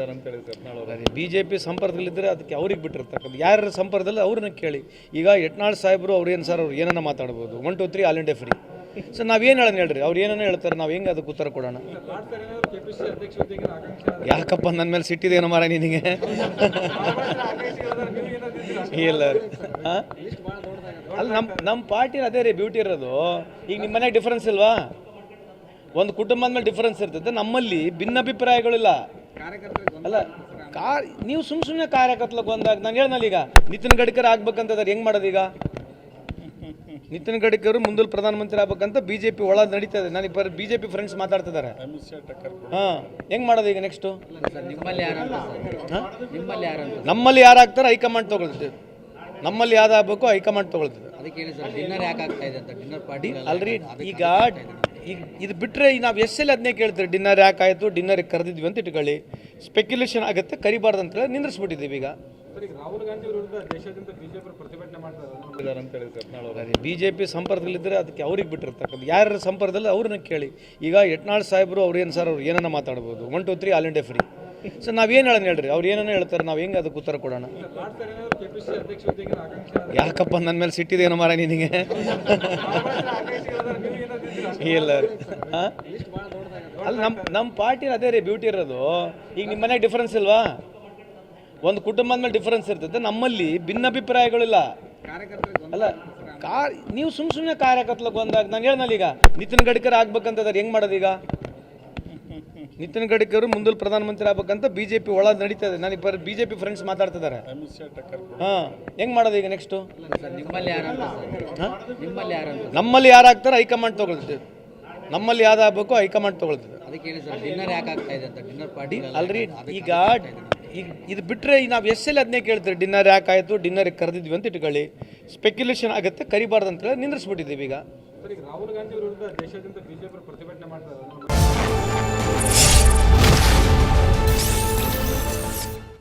ಇದ್ದಾರೆ ಅಂತ ಹೇಳಿ ಬಿ ಜೆ ಪಿ ಸಂಪರ್ಕದಲ್ಲಿದ್ದರೆ ಅದಕ್ಕೆ ಅವ್ರಿಗೆ ಬಿಟ್ಟಿರ್ತಕ್ಕಂಥ ಯಾರ ಸಂಪರ್ಕದಲ್ಲಿ ಅವ್ರನ್ನ ಕೇಳಿ. ಈಗ ಯಟ್ನಾಳ್ ಸಾಹೇಬರು ಅವ್ರು ಏನು ಸರ್ ಅವ್ರು ಏನನ್ನ ಮಾತಾಡ್ಬೋದು? One two three all India free sir ನಾವೇನು ಹೇಳೋಣ ಹೇಳ್ರಿ? ಅವ್ರು ಏನನ್ನ ಹೇಳ್ತಾರೆ? ನಾವು ಹೆಂಗೆ ಅದಕ್ಕೆ ಉತ್ತರ ಕೊಡೋಣ? ಯಾಕಪ್ಪ ನನ್ನ ಮೇಲೆ ಸಿಟ್ಟಿದೇನೋ ಮಾರ ನಿನಗೆ? ಇಲ್ಲ. ಅಲ್ಲಿ ಅಲ್ಲ ನಮ್ಮ ನಮ್ಮ ಪಾರ್ಟಿ ಅದೇ ರೀ ಬ್ಯೂಟಿ ಇರೋದು. ಈಗ ನಿಮ್ಮ ಮನೆಗೆ ಡಿಫ್ರೆನ್ಸ್ ಇಲ್ವಾ? ಒಂದು ಕುಟುಂಬದ ಮೇಲೆ ಡಿಫ್ರೆನ್ಸ್ ಇರ್ತದೆ ನಮ್ಮಲ್ಲಿ ಭಿನ್ನಾಭಿಪ್ರಾಯಗಳಿಲ್ಲ. ಅಲ್ಲ ಕಾ ನೀವು ಸುಮ್ ಸುಮ್ಮನೆ ಕಾರ್ಯಕರ್ತಲ ಬಂದಾಗ ನಾನು ಹೇಳ್ನಲ್ಲ ಈಗ ನಿತಿನ್ ಗಡ್ಕರಿ ಅದರ ಹೆಂಗ್ ಮಾಡೋದು ಈಗ? ನಿತಿನ್ ಗಡ್ಕರ್ ಮುಂದಲ್ ಪ್ರಧಾನಮಂತ್ರಿ ಆಗ್ಬೇಕಂತ ಬಿ ಜೆ ಪಿ ಒಳಗೆ ನಡೀತಾ ಇದೆ. ನನಗೆ ಬರೀ ಬಿ ಜೆ ಪಿ ಫ್ರೆಂಡ್ಸ್ ಮಾತಾಡ್ತಿದ್ದಾರೆ ಟಕ್ಕರ್ ಹಾಂ ಹೆಂಗ್ ಮಾಡೋದು ಈಗ ನೆಕ್ಸ್ಟು ಸರ್ ನಿಮ್ಮಲ್ಲಿ ಯಾರಂತ ಸರ್? ನಿಮ್ಮಲ್ಲಿ ಯಾರಂತ ನಮ್ಮಲ್ಲಿ ಯಾರಾಗ್ತಾರೆ ಹೈಕಮಾಂಡ್ ತೊಗೊಳ್ತದೆ ನಮ್ಮಲ್ಲಿ ಯಾವ್ದಾಗಬೇಕು ಹೈಕಮಾಂಡ್ ತಗೊಳ್ತದೆ. ಅದಕ್ಕೆ ಹೇಳಿ ಸರ್ ಡಿನ್ನರ್ ಯಾಕೆ ಅಂತ ಡಿನ್ನರ್ ಪಾರ್ಟಿ ಅಲ್ರಿ ಈಗ ಈಗ ಇದು ಬಿಟ್ಟರೆ ನಾವು ಎಷ್ಟೆಲ್ಲ ಅದನ್ನೇ ಕೇಳ್ತೀವಿ ಡಿನ್ನರ್ ಯಾಕೆ ಆಯಿತು ಡಿನ್ನರಿಗೆ ಕರೆದಿದ್ವಿ ಅಂತ ಇಟ್ಕೊಳ್ಳಿ. ಸ್ಪೆಕ್ಯುಲೇಷನ್ ಆಗುತ್ತೆ ಕರಿಬಾರ್ದು ಅಂತ ಹೇಳಿ ನಿಂದ್ರಿಸ್ಬಿಟ್ಟಿದ್ದೀವಿ ಈಗ. ಬಿಜೆಪಿ ಸಂಪರ್ಕದಲ್ಲಿದ್ದರೆ ಅದಕ್ಕೆ ಅವ್ರಿಗೆ ಬಿಟ್ಟಿರ್ತಕ್ಕಂಥ ಯಾರ ಸಂಪರ್ಕದಲ್ಲಿ ಅವ್ರನ್ನ ಕೇಳಿ. ಈಗ ಯಟ್ನಾಳ್ ಸಾಹೇಬರು ಅವ್ರು ಏನು ಸರ್ ಅವ್ರು ಏನನ್ನ ಮಾತಾಡ್ಬೋದು? One two three all India free sir ನಾವೇನು ಹೇಳೋಣ ಹೇಳ್ರಿ? ಅವ್ರು ಏನನ್ನ ಹೇಳ್ತಾರೆ, ನಾವು ಹೆಂಗೆ ಅದಕ್ಕೆ ಉತ್ತರ ಕೊಡೋಣ? ಯಾಕಪ್ಪ ನನ್ನ ಮೇಲೆ ಸಿಟ್ಟಿದೇನೋ ಮಾರ ನಿನಗೆ? ಇಲ್ಲ. ಅಲ್ಲ ನಮ್ಮ ನಮ್ಮ ಪಾರ್ಟಿ ಅದೇ ರೀ ಬ್ಯೂಟಿ ಇರೋದು. ಈಗ ನಿಮ್ಮ ಮನೆಗೆ ಡಿಫ್ರೆನ್ಸ್ ಇಲ್ವಾ? ಒಂದು ಕುಟುಂಬದ ಮೇಲೆ ಡಿಫ್ರೆನ್ಸ್ ಇರ್ತದೆ ನಮ್ಮಲ್ಲಿ ಭಿನ್ನಾಭಿಪ್ರಾಯಗಳಿಲ್ಲ. ಅಲ್ಲ, ಕಾ, ನೀವು ಸುಮ್ಮ ಸುಮ್ಮನೆ ಕಾರ್ಯಕರ್ತಲಕ್ಕೆ ಬಂದಾಗ ನಾನು ಹೇಳ್ನಲ್ಲ ಈಗ, ನಿತಿನ್ ಗಡ್ಕರ್ ಆಗ್ಬೇಕಂತಂದ್ರೆ ಹೆಂಗೆ ಮಾಡೋದು ಈಗ? ನಿತಿನ್ ಗಡ್ಕರಿ ಮುಂದಲ್ ಪ್ರಧಾನಮಂತ್ರಿ ಆಗ್ಬೇಕಂತ ಬಿ ಜೆ ಪಿ ಒಳಗೆ ನಡೀತಾ ಇದೆ ನನಗೆ ಬರೀ ಬಿ ಜೆ ಪಿ ಫ್ರೆಂಡ್ಸ್ ಮಾತಾಡ್ತಿದ್ದಾರೆ ಹಾಂ, ಹೆಂಗ್ ಮಾಡೋದು ಈಗ ನೆಕ್ಸ್ಟು ನಿಮ್ಮಲ್ಲಿ ಯಾರಂತ ಸರ್ ನಿಮ್ಮಲ್ಲಿ ಯಾರಂತ ನಮ್ಮಲ್ಲಿ ಯಾರು ಆಗ್ತಾರೆ ಹೈಕಮಾಂಡ್ ತಗೊಳ್ತಿದ್ದೆ ನಮ್ಮಲ್ಲಿ ಯಾವ್ದು ಹೈಕಮಾಂಡ್ ತಗೊಳ್ತಿದ್ದೆ ಅಲ್ರಿ, ಈಗ ಈಗ ಇದು ಬಿಟ್ಟರೆ ನಾವು ಎಷ್ಟೆಲ್ಲ ಅದನ್ನೇ ಕೇಳ್ತೀವಿ ಡಿನ್ನರ್ ಯಾಕೆ ಆಯಿತು? ಡಿನ್ನರಿಗೆ ಕರೆದಿದ್ವಿ ಅಂತ ಇಟ್ಕೊಳ್ಳಿ. ಸ್ಪೆಕ್ಯುಲೇಷನ್ ಆಗುತ್ತೆ ಕರಿಬಾರ್ದು ಅಂತ ಹೇಳಿ ನಿಂದ್ರಿಸ್ಬಿಟ್ಟಿದ್ದೀವಿ ಈಗ.